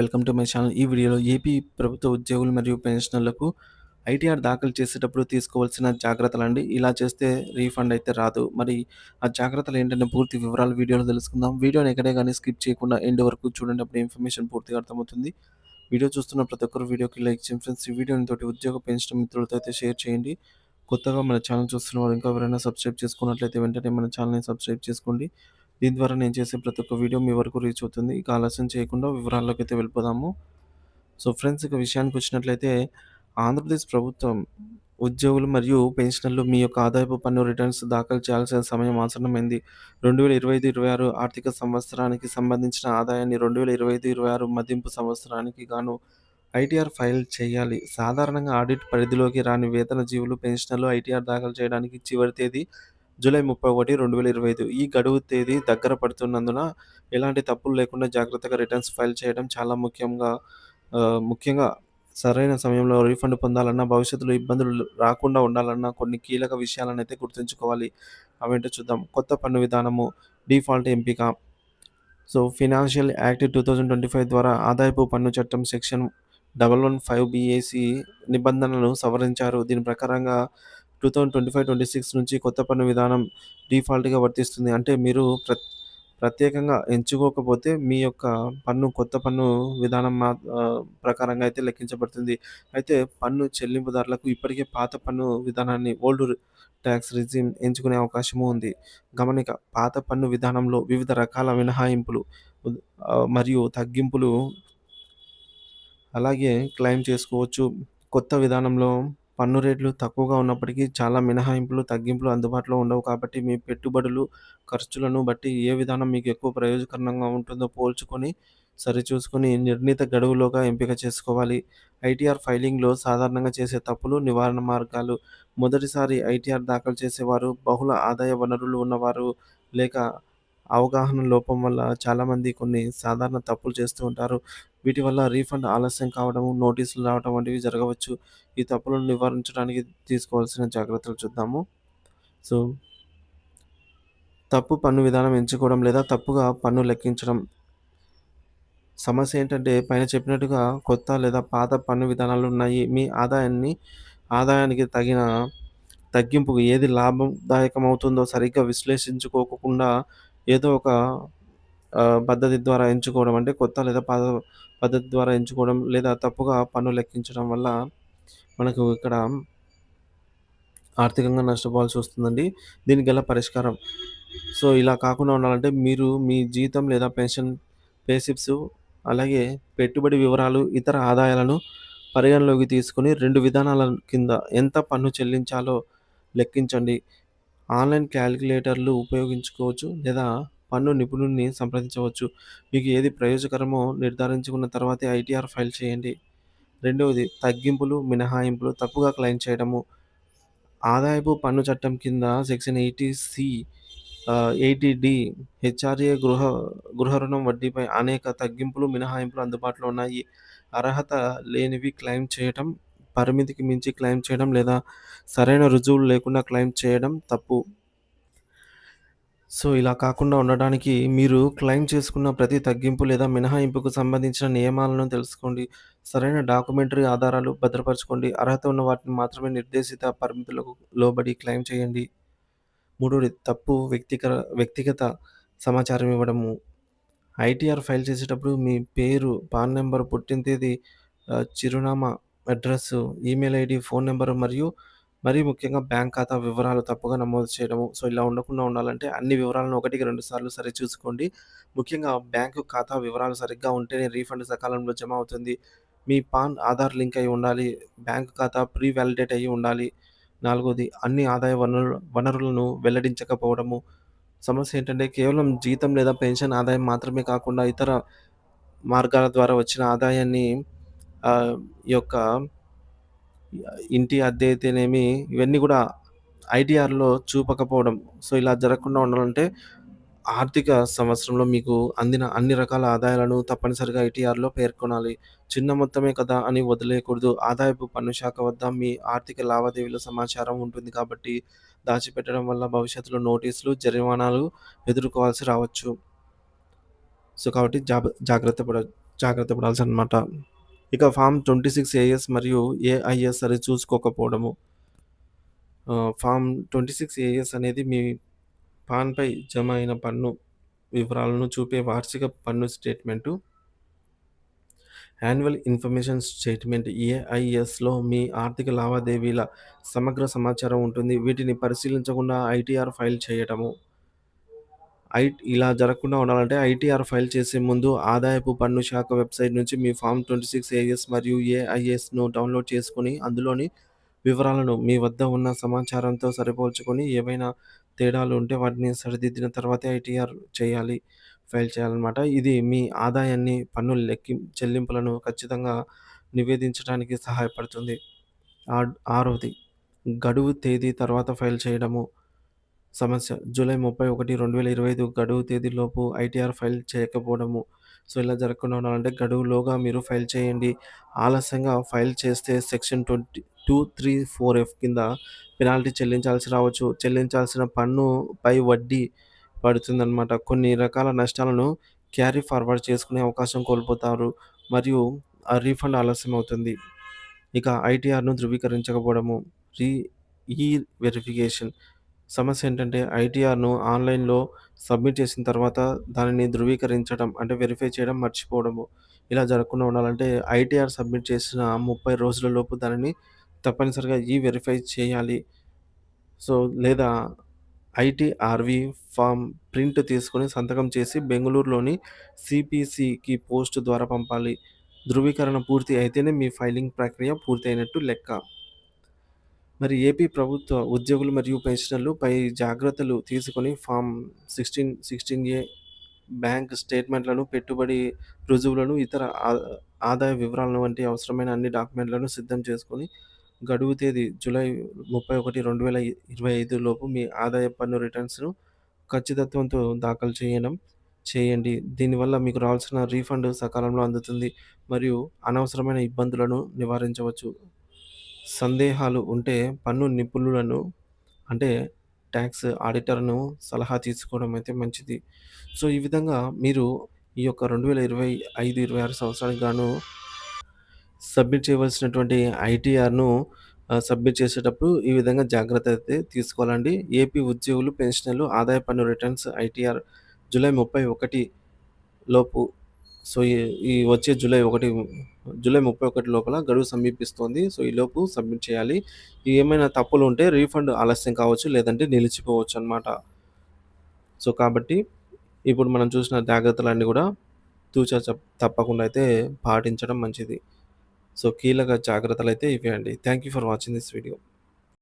Welcome to my channel. ఈ వీడియోలో AP ప్రభుత్వ ఉద్యోగులు మరియు పెన్షనర్లకు ఐటీఆర్ దాఖలు చేసేటప్పుడు తీసుకోవాల్సిన జాగ్రత్తలు అండి ఇలా చేస్తే రీఫండ్ అయితే రాదు. మరి ఆ జాగ్రత్తలు ఏంటంటే పూర్తి వివరాలు వీడియోలో తెలుసుకుందాం. వీడియోని ఎక్కడే కానీ స్కిప్ చేయకుండా ఎండ్ వరకు చూడండి. అప్పుడు ఇన్ఫర్మేషన్ పూర్తిగా అర్థమవుతుంది. వీడియో చూస్తున్న ప్రతి ఒక్కరు వీడియోకి లైక్ చేయండి ఫ్రెండ్స్. ఈ వీడియోని తోటి ఉద్యోగ పెన్షన్ మిత్రులతో అయితే షేర్ చేయండి. కొత్తగా మన ఛానల్ చూస్తున్న వారు ఇంకా ఎవరైనా సబ్స్క్రైబ్ చేసుకున్నట్లయితే వెంటనే మన ఛానల్‌ని సబ్స్క్రైబ్ చేసుకోండి. దీని ద్వారా నేను చేసే ప్రతి ఒక్క వీడియో మీ వరకు రీచ్ అవుతుంది. ఇక ఆలస్యం చేయకుండా వివరాల్లోకి అయితే వెళ్ళిపోదాము. సో ఫ్రెండ్స్ ఇక విషయానికి వచ్చినట్లయితే ఆంధ్రప్రదేశ్ ప్రభుత్వం ఉద్యోగులు మరియు పెన్షనర్లు మీ యొక్క ఆదాయపు పన్ను రిటర్న్స్ దాఖలు చేయాల్సిన సమయం ఆసన్నమైంది. 2025, 26 ఆర్థిక సంవత్సరానికి సంబంధించిన ఆదాయాన్ని 2025, 26 మదింపు సంవత్సరానికి గాను ఐటీఆర్ ఫైల్ చేయాలి. సాధారణంగా ఆడిట్ పరిధిలోకి రాని వేతన జీవులు పెన్షనర్లు ఐటీఆర్ దాఖలు చేయడానికి చివరి తేదీ జూలై 31, 2025. ఈ గడువు తేదీ దగ్గర పడుతున్నందున ఎలాంటి తప్పులు లేకుండా జాగ్రత్తగా రిటర్న్స్ ఫైల్ చేయడం చాలా ముఖ్యంగా ముఖ్యంగా సరైన సమయంలో రీఫండ్ పొందాలన్నా, భవిష్యత్తులో ఇబ్బందులు రాకుండా ఉండాలన్నా కొన్ని కీలక విషయాలనైతే గుర్తుంచుకోవాలి. అవేంటో చూద్దాం. కొత్త పన్ను విధానము, డిఫాల్ట్ ఎంపిక. సో ఫినాన్షియల్ యాక్ట్ 2025 ద్వారా ఆదాయపు పన్ను చట్టం సెక్షన్ 115బీఏసీ నిబంధనలను సవరించారు. దీని ప్రకారంగా 2025, 26 నుంచి కొత్త పన్ను విధానం డిఫాల్ట్‌గా వర్తిస్తుంది. అంటే మీరు ప్ర ప్రత్యేకంగా ఎంచుకోకపోతే మీ యొక్క పన్ను కొత్త పన్ను విధానం మా ప్రకారంగా అయితే లెక్కించబడుతుంది. అయితే పన్ను చెల్లింపుదారులకు ఇప్పటికే పాత పన్ను విధానాన్ని ఓల్డ్ ట్యాక్స్ రిజిమ్ ఎంచుకునే అవకాశము ఉంది. గమనిక పాత పన్ను విధానంలో వివిధ రకాల మినహాయింపులు మరియు తగ్గింపులు అలాగే క్లెయిమ్ చేసుకోవచ్చు. కొత్త విధానంలో పన్ను రేట్లు తక్కువగా ఉన్నప్పటికీ చాలా మినహాయింపులు, తగ్గింపులు అందుబాటులో ఉండవు కాబట్టి మీ పెట్టుబడులు, ఖర్చులను బట్టి ఏ విధానం మీకు ఎక్కువ ప్రయోజకరంగా ఉంటుందో పోల్చుకొని, సరిచూసుకొని నిర్ణీత గడువులోగా ఎంపిక చేసుకోవాలి. ఐటీఆర్ ఫైలింగ్‌లో సాధారణంగా చేసే తప్పులు, నివారణ మార్గాలు. మొదటిసారి ఐటీఆర్ దాఖలు చేసేవారు, బహుళ ఆదాయ వనరులు ఉన్నవారు లేక అవగాహన లోపం వల్ల చాలామంది కొన్ని సాధారణ తప్పులు చేస్తూ ఉంటారు. వీటి వల్ల రీఫండ్ ఆలస్యం కావడం, నోటీసులు రావడం వంటివి జరగవచ్చు. ఈ తప్పులను నివారించడానికి తీసుకోవాల్సిన జాగ్రత్తలు చూద్దాము. సో తప్పు పన్ను విధానం ఎంచుకోవడం లేదా తప్పుగా పన్ను లెక్కించడం. సమస్య ఏంటంటే పైన చెప్పినట్టుగా కొత్త లేదా పాత పన్ను విధానాలు ఉన్నాయి. మీ ఆదాయాన్ని ఆదాయానికి తగిన తగ్గింపుకు ఏది లాభదాయకమవుతుందో సరిగ్గా విశ్లేషించుకోకుండా ఏదో ఒక పద్ధతి ద్వారా ఎంచుకోవడం అంటే కొత్త లేదా పాత పద్ధతి ద్వారా ఎంచుకోవడం లేదా తప్పుగా పన్ను లెక్కించడం వల్ల మనకు ఇక్కడ ఆర్థికంగా నష్టపోవాల్సి వస్తుందండి. దీనికి గల పరిష్కారం. సో ఇలా కాకుండా ఉండాలంటే మీరు మీ జీతం లేదా పెన్షన్ పేసిప్స్ అలాగే పెట్టుబడి వివరాలు, ఇతర ఆదాయాలను పరిగణలోకి తీసుకొని రెండు విధానాల కింద ఎంత పన్ను చెల్లించాలో లెక్కించండి. ఆన్‌లైన్ క్యాలిక్యులేటర్లు ఉపయోగించుకోవచ్చు లేదా పన్ను నిపుణుడిని సంప్రదించవచ్చు. మీకు ఏది ప్రయోజకరమో నిర్ధారించుకున్న తర్వాతే ఐటీఆర్ ఫైల్ చేయండి. రెండవది తగ్గింపులు, మినహాయింపులు తప్పుగా క్లెయిమ్ చేయడము. ఆదాయపు పన్ను చట్టం కింద section eighty C eighty D HRA గృహ గృహ రుణం వడ్డీపై అనేక తగ్గింపులు, మినహాయింపులు అందుబాటులో ఉన్నాయి. అర్హత లేనివి క్లెయిమ్ చేయటం, పరిమితికి మించి క్లెయిమ్ చేయడం లేదా సరైన రుజువులు లేకుండా క్లెయిమ్ చేయడం తప్పు. సో ఇలా కాకుండా ఉండడానికి మీరు క్లెయిమ్ చేసుకున్న ప్రతి తగ్గింపు లేదా మినహాయింపుకు సంబంధించిన నియమాలను తెలుసుకోండి. సరైన డాక్యుమెంటరీ ఆధారాలు భద్రపరచుకోండి. అర్హత ఉన్న వాటిని మాత్రమే నిర్దేశిత పరిమితులకు లోబడి క్లెయిమ్ చేయండి. మూడోది తప్పు వ్యక్తికర వ్యక్తిగత సమాచారం ఇవ్వడము. ఐటీఆర్ ఫైల్ చేసేటప్పుడు మీ పేరు, పాన్ నెంబర్ పుట్టిన తేదీ, చిరునామా, address email ID phone number మరియు మరీ ముఖ్యంగా బ్యాంక్ ఖాతా వివరాలు తప్పుగా నమోదు చేయడము. సో ఇలా ఉండకుండా ఉండాలంటే అన్ని వివరాలను ఒకటికి రెండు సార్లు సరిచూసుకోండి. ముఖ్యంగా బ్యాంకు ఖాతా వివరాలు సరిగ్గా ఉంటేనే రీఫండ్ సకాలంలో జమ అవుతుంది. మీ పాన్, ఆధార్ లింక్ అయి ఉండాలి. బ్యాంక్ ఖాతా ప్రీ వ్యాలిడేట్ అయ్యి ఉండాలి. నాలుగోది అన్ని ఆదాయ వనరు వనరులను వెల్లడించకపోవడము. సమస్య ఏంటంటే కేవలం జీతం లేదా పెన్షన్ ఆదాయం మాత్రమే కాకుండా ఇతర మార్గాల ద్వారా వచ్చిన ఆదాయాన్ని ఈ యొక్క ఇంటి అద్దె అయితేనేమి ఇవన్నీ కూడా ఐటీఆర్‌లో చూపకపోవడం. సో ఇలా జరగకుండా ఉండాలంటే ఆర్థిక సంవత్సరంలో మీకు అందిన అన్ని రకాల ఆదాయాలను తప్పనిసరిగా ఐటీఆర్‌లో పేర్కొనాలి. చిన్న మొత్తమే కదా అని వదిలేయకూడదు. ఆదాయపు పన్ను శాఖ వద్ద మీ ఆర్థిక లావాదేవీల సమాచారం ఉంటుంది కాబట్టి దాచిపెట్టడం వల్ల భవిష్యత్తులో నోటీసులు, జరిమానాలు ఎదుర్కోవాల్సి రావచ్చు. సో కాబట్టి జాబ్ జాగ్రత్త పడ జాగ్రత్త పడాల్సి అనమాట ఇక ఫామ్ ట్వంటీ సిక్స్ ఏఎస్ మరియు ఏఐఎస్ అది చూసుకోకపోవడము. ఫామ్ ట్వంటీ సిక్స్ ఏఎస్ అనేది మీ పాన్‌పై జమ అయిన పన్ను వివరాలను చూపే వార్షిక పన్ను స్టేట్మెంటు. యాన్యువల్ ఇన్ఫర్మేషన్ స్టేట్మెంట్ ఏఐఎస్‌లో మీ ఆర్థిక లావాదేవీల సమగ్ర సమాచారం ఉంటుంది. వీటిని పరిశీలించకుండా ఐటీఆర్ ఫైల్ చేయటము. ఐ ఇలా జరగకుండా ఉండాలంటే ఐటీఆర్ ఫైల్ చేసే ముందు ఆదాయపు పన్ను శాఖ వెబ్‌సైట్ నుంచి మీ ఫామ్ ట్వంటీ సిక్స్ ఏఎస్ మరియు ఏఐఎస్‌ను డౌన్‌లోడ్ చేసుకుని అందులోని వివరాలను మీ వద్ద ఉన్న సమాచారంతో సరిపోల్చుకొని, ఏవైనా తేడాలు ఉంటే వాటిని సరిదిద్దిన తర్వాతే ఐటీఆర్ చేయాలి. ఫైల్ చేయాలన్నమాట ఇది మీ ఆదాయాన్ని, పన్ను లెక్కి చెల్లింపులను ఖచ్చితంగా నివేదించడానికి సహాయపడుతుంది. ఆరవది గడువు తేదీ తర్వాత ఫైల్ చేయడము. సమస్య జూలై 31, 2025 గడువు తేదీలోపు ఐటీఆర్ ఫైల్ చేయకపోవడము. సో, ఇలా జరగకుండా ఉండాలంటే గడువులోగా మీరు ఫైల్ చేయండి. ఆలస్యంగా ఫైల్ చేస్తే సెక్షన్ 20 234ఎఫ్ కింద పెనాల్టీ చెల్లించాల్సి రావచ్చు. చెల్లించాల్సిన పన్నుపై వడ్డీ పడుతుందన్నమాట కొన్ని రకాల నష్టాలను క్యారీ ఫార్వర్డ్ చేసుకునే అవకాశం కోల్పోతారు. మరియు ఆ రీఫండ్ ఆలస్యం అవుతుంది. ఇక ఐటీఆర్‌ను ధృవీకరించకపోవడము. రీ ఈ వెరిఫికేషన్ సమస్య ఏంటంటే ఐటీఆర్‌ను ఆన్‌లైన్‌లో సబ్మిట్ చేసిన తర్వాత దానిని ధృవీకరించడం అంటే వెరిఫై చేయడం మర్చిపోవడము. ఇలా జరగకుండా ఉండాలంటే ఐటీఆర్ సబ్మిట్ చేసిన 30 రోజులలోపు దానిని తప్పనిసరిగా ఈ వెరిఫై చేయాలి. సో, లేదా ఐటీఆర్‌వి ఫార్మ్ ప్రింట్ తీసుకొని సంతకం చేసి బెంగుళూరులోని సీపీసీకి పోస్ట్ ద్వారా పంపాలి. ధృవీకరణ పూర్తి అయితేనే మీ ఫైలింగ్ ప్రక్రియ పూర్తయినట్టు లెక్క. మరి ఏపీ ప్రభుత్వ ఉద్యోగులు మరియు పెన్షనర్లు పై జాగ్రత్తలు తీసుకొని ఫార్మ్ 16 16ఏ బ్యాంక్ స్టేట్మెంట్‌లను, పెట్టుబడి రుజువులను, ఇతర ఆదాయ వివరాలను వంటి అవసరమైన అన్ని డాక్యుమెంట్‌లను సిద్ధం చేసుకొని, గడువు తేదీ జూలై 31, 2025 లోపు మీ ఆదాయ పన్ను రిటర్న్స్‌ను ఖచ్చితత్వంతో దాఖలు చేయడం చేయండి. దీనివల్ల మీకు రావాల్సిన రీఫండ్ సకాలంలో అందుతుంది. మరియు అనవసరమైన ఇబ్బందులను నివారించవచ్చు. సందేహాలు ఉంటే పన్ను నిపుణులను అంటే ట్యాక్స్ ఆడిటర్‌ను సలహా తీసుకోవడం అయితే మంచిది. సో, ఈ విధంగా మీరు ఈ యొక్క 2025, 26 సంవత్సరానికి గాను సబ్మిట్ చేయవలసినటువంటి ఐటీఆర్‌ను ఆహ్, సబ్మిట్ చేసేటప్పుడు ఈ విధంగా జాగ్రత్త అయితే తీసుకోవాలండి. ఏపీ ఉద్యోగులు, పెన్షనర్లు ఆదాయ పన్ను రిటర్న్స్ ఐటీఆర్ జూలై 31 లోపు సో, ఈ ఈ వచ్చే జూలై ఒకటి జూలై 31 లోపల గడువు సమీపిస్తోంది. సో, ఈలోపు సబ్మిట్ చేయాలి. ఏమైనా తప్పులు ఉంటే రీఫండ్ ఆలస్యం కావచ్చు. లేదంటే నిలిచిపోవచ్చు అనమాట సో, కాబట్టి ఇప్పుడు మనం చూసిన జాగ్రత్తలన్నీ కూడా తూచా తప్పకుండా అయితే పాటించడం మంచిది. సో, కీలక జాగ్రత్తలు అయితే ఇవే అండి. Thank you for watching this video.